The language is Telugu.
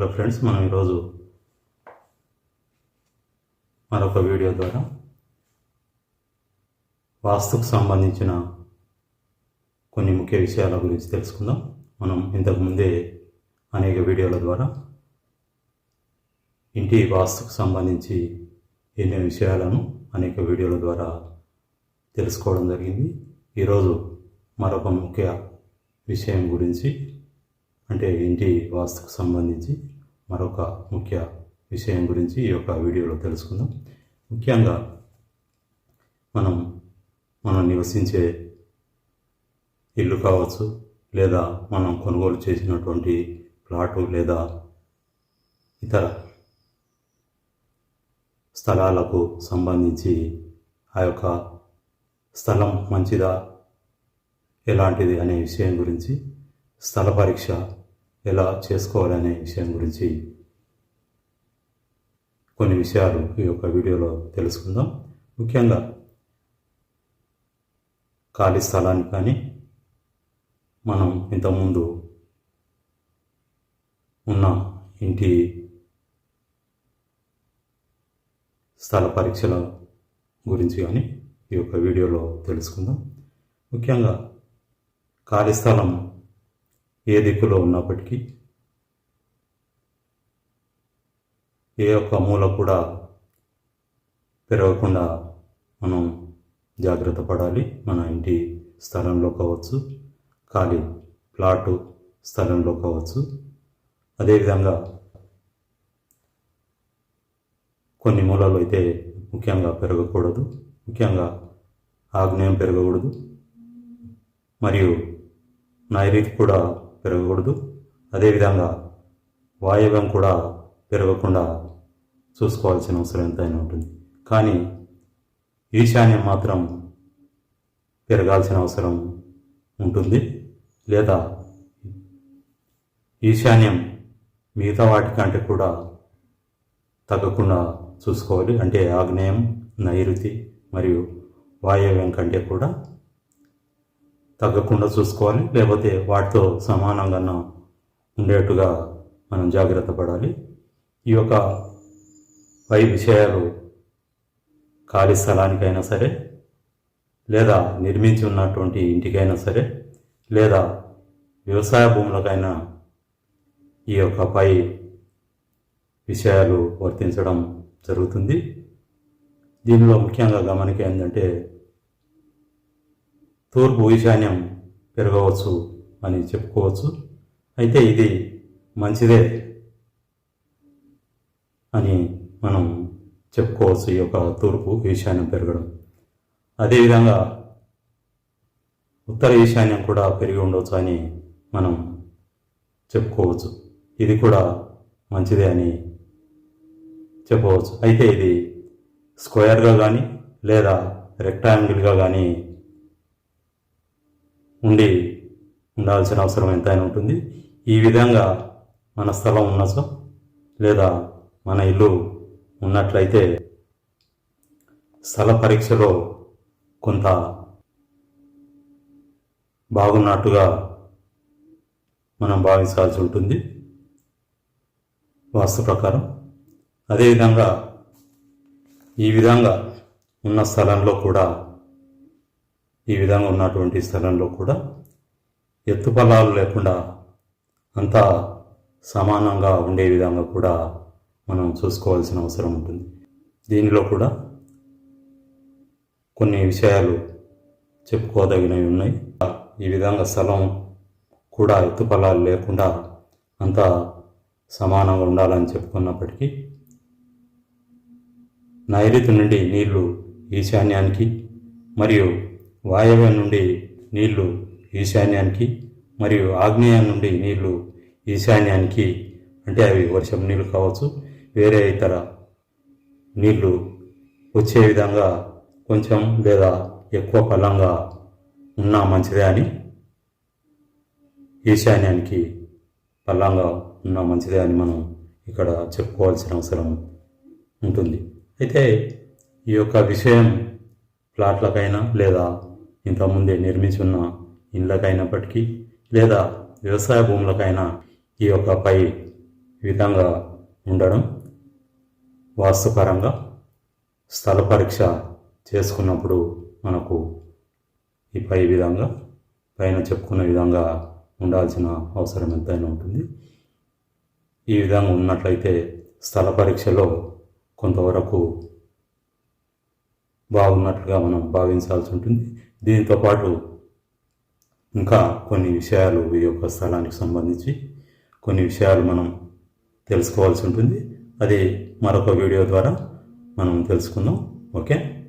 హలో ఫ్రెండ్స్ మనం ఈరోజు మరొక వీడియో ద్వారా వాస్తుకు సంబంధించిన కొన్ని ముఖ్య విషయాల గురించి తెలుసుకుందాం. మనం ఇంతకు ముందే అనేక వీడియోల ద్వారా ఇంటి వాస్తుకు సంబంధించి ఎన్నో విషయాలను అనేక వీడియోల ద్వారా తెలుసుకోవడం జరిగింది. ఈరోజు మరొక ముఖ్య విషయం గురించి అంటే ఇంటి వాస్తుకు సంబంధించి మరొక ముఖ్య విషయం గురించి ఈ యొక్క వీడియోలో తెలుసుకుందాం. ముఖ్యంగా మనం మనం నివసించే ఇల్లు కావచ్చు లేదా మనం కొనుగోలు చేసినటువంటి ప్లాటు లేదా ఇతర స్థలాలకు సంబంధించి ఆ యొక్క స్థలం మంచిదా ఎలాంటిది అనే విషయం గురించి స్థల పరీక్ష ఎలా చేసుకోవాలనే విషయం గురించి కొన్ని విషయాలు ఈ యొక్క వీడియోలో తెలుసుకుందాం. ముఖ్యంగా ఖాళీ స్థలాన్ని కానీ మనం ఇంతకుముందు ఉన్న ఇంటి స్థల పరీక్షల గురించి కానీ ఈ యొక్క వీడియోలో తెలుసుకుందాం. ముఖ్యంగా ఖాళీ స్థలం ఏ దిక్కులో ఉన్నప్పటికీ ఏ ఒక్క మూల కూడా పెరగకుండా మనం జాగ్రత్త పడాలి. మన ఇంటి స్థలంలో కావచ్చు ఖాళీ ప్లాటు స్థలంలో కావచ్చు. అదేవిధంగా కొన్ని మూలలు అయితే ముఖ్యంగా పెరగకూడదు. ముఖ్యంగా ఆగ్నేయం పెరగకూడదు. మరియు నైరుతి కూడా పెరగకూడదు. అదేవిధంగా వాయవ్యం కూడా పెరగకుండా చూసుకోవాల్సిన అవసరం ఎంతైనా ఉంటుంది. కానీ ఈశాన్యం మాత్రం పెరగాల్సిన అవసరం ఉంటుంది. లేదా ఈశాన్యం మిగతా వాటికంటే కూడా తగ్గకుండా చూసుకోవాలి. అంటే ఆగ్నేయం నైరుతి మరియు వాయవ్యం కంటే కూడా తగ్గకుండా చూసుకోవాలి లేకపోతే వాటితో సమానంగా ఉండేట్టుగా మనం జాగ్రత్త పడాలి. ఈ యొక్క పై విషయాలు ఖాళీ స్థలానికైనా సరే లేదా నిర్మించి ఉన్నటువంటి ఇంటికైనా సరే లేదా వ్యవసాయ భూములకైనా ఈ యొక్క పై విషయాలు వర్తించడం జరుగుతుంది. దీనిలో ముఖ్యంగా గమనిక ఏంటంటే తూర్పు ఈశాన్యం పెరగవచ్చు అని చెప్పుకోవచ్చు. అయితే ఇది మంచిదే అని మనం చెప్పుకోవచ్చు ఈ యొక్క తూర్పు ఈశాన్యం పెరగడం. అదేవిధంగా ఉత్తర ఈశాన్యం కూడా పెరిగి ఉండవచ్చు అని మనం చెప్పుకోవచ్చు. ఇది కూడా మంచిదే అని చెప్పవచ్చు. అయితే ఇది స్క్వేర్గా కానీ లేదా రెక్టాంగిల్గా కానీ ఉండి ఉండాల్సిన అవసరం ఎంతైనా ఉంటుంది. ఈ విధంగా మన స్థలం ఉన్నచో లేదా మన ఇల్లు ఉన్నట్లయితే స్థల పరీక్షలో కొంత బాగున్నట్టుగా మనం భావించాల్సి ఉంటుంది. వాస్తు ప్రకారం. అదేవిధంగా ఈ విధంగా ఉన్న స్థలంలో కూడా ఈ విధంగా ఉన్నటువంటి స్థలంలో కూడా ఎత్తుపలాలు లేకుండా అంతా సమానంగా ఉండే విధంగా కూడా మనం చూసుకోవాల్సిన అవసరం ఉంటుంది. దీనిలో కూడా కొన్ని విషయాలు చెప్పుకోదగినవి ఉన్నాయి. ఈ విధంగా స్థలం కూడా ఎత్తుపలాలు లేకుండా అంతా సమానంగా ఉండాలని చెప్పుకున్నప్పటికీ నైరుతి నుండి నీళ్ళు ఈశాన్యానికి మరియు వాయవ్యం నుండి నీళ్ళు ఈశాన్యానికి మరియు ఆగ్నేయం నుండి నీళ్ళు ఈశాన్యానికి అంటే అవి వర్షం నీళ్ళు కావచ్చు వేరే ఇతర నీళ్ళు వచ్చే విధంగా కొంచెం లేదా ఎక్కువ బలంగా ఉన్నా మంచిదే అని ఈశాన్యానికి పల్లంగా ఉన్నా మంచిదే అని మనం ఇక్కడ చెప్పుకోవాల్సిన అవసరం ఉంటుంది. అయితే ఈ యొక్క విషయం ప్లాట్లకైనా లేదా ఇంతకుముందే నిర్మించి ఉన్న ఇండ్లకైనప్పటికీ లేదా వ్యవసాయ భూములకైనా ఈ యొక్క పై విధంగా ఉండడం వాస్తుపరంగా స్థల పరీక్ష చేసుకున్నప్పుడు మనకు ఈ పై విధంగా పైన చెప్పుకున్న విధంగా ఉండాల్సిన అవసరం ఎంతైనా ఉంటుంది. ఈ విధంగా ఉన్నట్లయితే స్థల పరీక్షలో కొంతవరకు బాగున్నట్లుగా మనం భావించాల్సి ఉంటుంది. దీంతో పాటు ఇంకా కొన్ని విషయాలు ఈ యొక్క స్థలానికి సంబంధించి కొన్ని విషయాలు మనం తెలుసుకోవాల్సి ఉంటుంది. అది మరొక వీడియో ద్వారా మనం తెలుసుకుందాం. ఓకే?